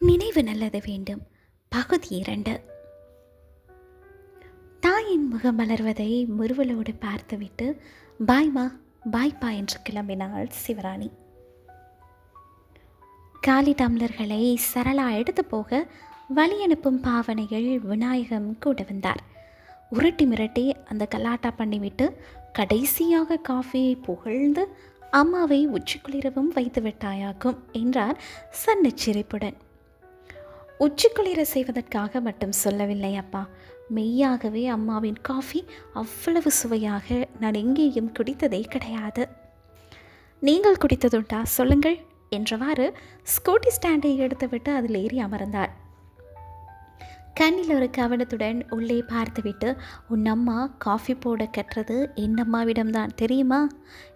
நினைவு நல்லது வேண்டும். பகுதி இரண்டு. தாயின் முகம் மலர்வதை முருவலோடு பார்த்துவிட்டு பாய்மா பாய்ப்பா என்று கிளம்பினாள் சிவராணி. காலி டம்ளர்களை சரளா எடுத்து போக வழி அனுப்பும் பாவனையில் விநாயகம் கூட வந்தார். உருட்டி மிரட்டி அந்த கலாட்டா பண்ணிவிட்டு கடைசியாக காஃபியை புகழ்ந்து அம்மாவை உச்சிக்குளிரவும் வைத்து விட்டாயாக்கும் என்றார் சன்னச்சிரிப்புடன். உச்சிக்குளிர செய்வதற்காக மட்டும் சொல்லவில்லை அப்பா. மெய்யாகவே அம்மாவின் காஃபி அவ்வளவு சுவையாக நான் எங்கேயும் குடித்ததே கிடையாது. நீங்கள் குடித்ததுண்டா? சொல்லுங்கள் என்றவாறு ஸ்கூட்டி ஸ்டாண்டை எடுத்துவிட்டு அதில் ஏறி அமர்ந்தார். கண்ணில் ஒரு கவனத்துடன் உள்ளே பார்த்துவிட்டு உன் அம்மா காஃபி போட கற்றது என் அம்மாவிடம்தான் தெரியுமா?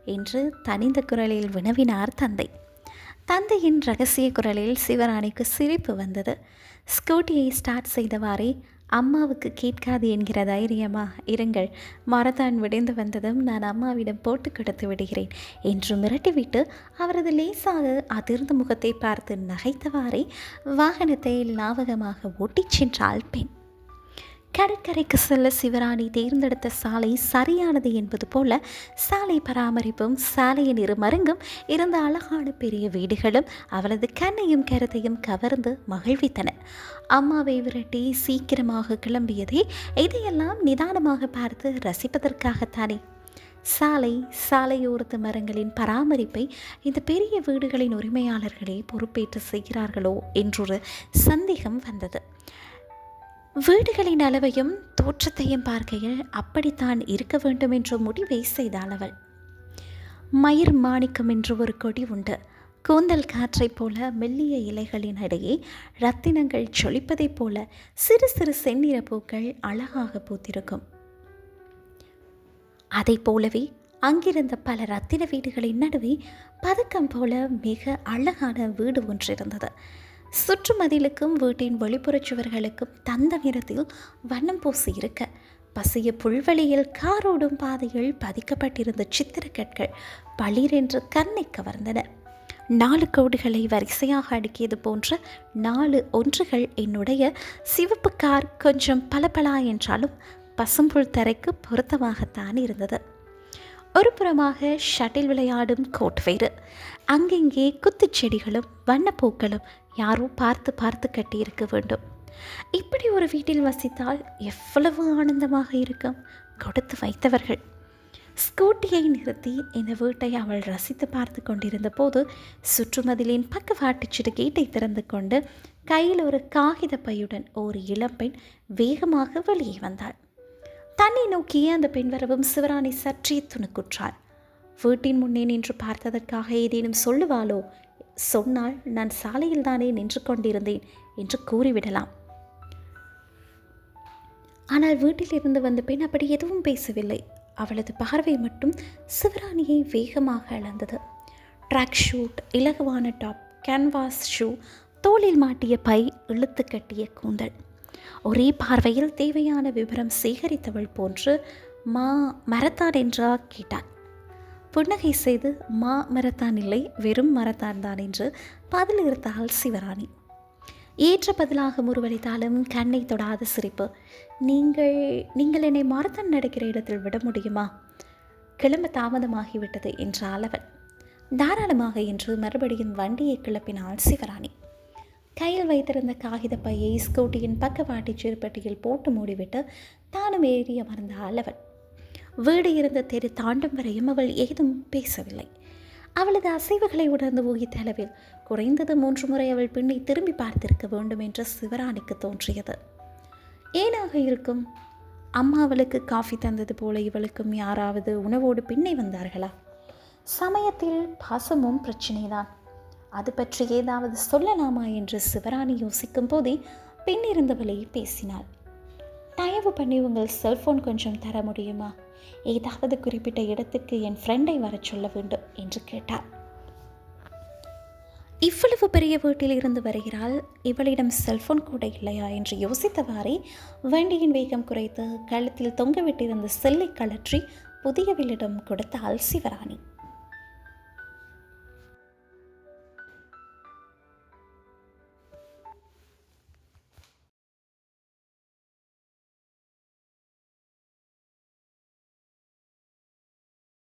என்று தனிந்த குரலில் வினவினார் தந்தை. தந்தையின் ரகசிய குரலில் சிவராணிக்கு சிரிப்பு வந்தது. ஸ்கூட்டியை ஸ்டார்ட் செய்தவாறே அம்மாவுக்கு கேட்காது என்கிற தைரியமா? இருங்கள். மரத்தான் விடைந்து வந்ததும் நான் அம்மாவிடம் போட்டு கொடுத்து விடுகிறேன் என்று மிரட்டிவிட்டு அவரது லேசாக அதிர்ந்த முகத்தை பார்த்து நகைத்தவாறே வாகனத்தை லாவகமாக ஓட்டிச் சென்றாள் பெண். கடற்கரைக்கு செல்ல சிவராணி தேர்ந்தெடுத்த சாலை சரியானது என்பது போல சாலை பராமரிப்பும் சாலையின் இரு மருங்கும் இருந்த அழகான பெரிய வீடுகளும் அவளது கண்ணையும் கருத்தையும் கவர்ந்து மகிழ்வித்தன. அம்மாவை விரட்டி சீக்கிரமாக கிளம்பியதே இதையெல்லாம் நிதானமாக பார்த்து ரசிப்பதற்காகத்தானே. சாலை சாலையோரத்து மரங்களின் பராமரிப்பை இந்த பெரிய வீடுகளின் உரிமையாளர்களே பொறுப்பேற்று செய்கிறார்களோ என்றொரு சந்தேகம் வந்தது. வீடுகளின் அளவையும் தோற்றத்தையும் பார்க்கையில் அப்படித்தான் இருக்க வேண்டும் என்ற முடிவை செய்தாள் அவள். மயிர் மாணிக்கம் என்று ஒரு கொடி உண்டு. கூந்தல் காற்றைப் போல மெல்லிய இலைகளின் இடையே ரத்தினங்கள் சொலிப்பதைப் போல சிறு சிறு செந்நிற பூக்கள் அழகாக பூத்திருக்கும். அதைப் போலவே அங்கிருந்த பல ரத்தின வீடுகளின் நடுவே பதக்கம் போல மிக அழகான வீடு ஒன்று இருந்தது சுற்றுமதிலுக்கும் வீட்டின் வெளிப்புறச் சுவர்களுக்கும் தந்த நிறத்தில் வண்ணம் பூசி இருக்க பசிய புல்வெளியில் காரோடும் பாதையில் பதிக்கப்பட்டிருந்த சித்திரக்கற்கள் பளிரென்று கண்ணை கவர்ந்தன. நாலு கோடுகளை வரிசையாக அடுக்கியது போன்ற நாலு ஒன்றுகள் என்னுடைய சிவப்பு கார் கொஞ்சம் பளபளா என்றாலும் பசும்புல் தரைக்கு பொருத்தமாகத்தான் இருந்தது. ஒரு புறமாக ஷட்டில் விளையாடும் கோட் அங்கங்கே அங்கெங்கே குத்துச்செடிகளும் வண்ணப்பூக்களும் யாரோ பார்த்து பார்த்து கட்டியிருக்க வேண்டும். இப்படி ஒரு வீட்டில் வசித்தால் எவ்வளவு ஆனந்தமாக இருக்கும் கொடுத்து வைத்தவர்கள். ஸ்கூட்டியை நிறுத்தி இந்த வீட்டை அவள் ரசித்து பார்த்து கொண்டிருந்த போது சுற்றுமதிலின் பக்கவாட்டு கேட்டை திறந்து கொண்டு கையில் ஒரு காகித பையுடன் ஒரு இளம்பெண் வேகமாக வெளியே வந்தாள். தன்னை நோக்கியே அந்த பெண் வரவும் சிவராணி சற்றே துணுக்குற்றாள். வீட்டின் முன்னே நின்று பார்த்ததற்காக ஏதேனும் சொல்லுவாளோ? சொன்னால் நான் சாலையில் தானே நின்று கொண்டிருந்தேன் என்று கூறிவிடலாம். ஆனால் வீட்டில் இருந்து வந்த பெண் அப்படி எதுவும் பேசவில்லை. அவளது பார்வை மட்டும் சிவராணியை வேகமாக அளந்தது. ட்ராக் ஷூட் இலகுவான டாப் கேன்வாஸ் ஷூ தோளில் மாட்டிய பை இழுத்து கட்டிய கூந்தல். ஒரே பார்வையில் தேவையான விவரம் சேகரித்தவள் போன்று மா மரத்தான் என்றா கேட்டான். புன்னகை செய்து மா மரத்தான் இல்லை வெறும் மரத்தான் தான் என்று பதில் இருத்தாள் சிவராணி. ஏற்ற பதிலாக முருவளித்தாலும் கண்ணை தொடாத சிரிப்பு நீங்கள் நீங்கள் என்னை மரத்தான் நடக்கிற இடத்தில் விட முடியுமா? கிளம்ப தாமதமாகிவிட்டது என்றாள் அவன் தாராளமாக என்று மறுபடியும் வண்டியை கிளப்பினாள் சிவராணி. கையில் வைத்திருந்த காகித பையை ஸ்கூட்டியின் பக்கவாட்டி சிறுப்பட்டியில் போட்டு மூடிவிட்டு தானும் ஏறி அமர்ந்தாள் அவள் வீடு இருந்த தெரு தாண்டும் வரையும் அவள் ஏதும் பேசவில்லை. அவளது அசைவுகளை உணர்ந்து ஊகித்த அளவில் குறைந்தது மூன்று முறை அவள் பின்னை திரும்பி பார்த்திருக்க வேண்டும் என்று சிவராணிக்கு தோன்றியது. ஏனாக இருக்கும்? அம்மா அவளுக்கு காஃபி தந்தது போல இவளுக்கும் யாராவது உணவோடு பின்னே வந்தார்களா? சமயத்தில் பாசமும் பிரச்சனைதான். அது பற்றி ஏதாவது சொல்லலாமா என்று சிவராணி யோசிக்கும் போதே பின்னிருந்தவளை பேசினாள். தயவு பண்ணி உங்கள் செல்ஃபோன் கொஞ்சம் தர முடியுமா? ஏதாவது குறிப்பிட்ட இடத்துக்கு என் ஃப்ரெண்டை வர சொல்ல வேண்டும் என்று கேட்டார் இவ்வளவு பெரிய வீட்டில் இருந்து வருகிறாள். இவளிடம் செல்போன் கூட இல்லையா என்று யோசித்தவாறே வண்டியின் வேகம் குறைத்து கழுத்தில் தொங்கவிட்டிருந்த செல்லை கழற்றி புதியவளிடம் கொடுத்தாள் சிவராணி.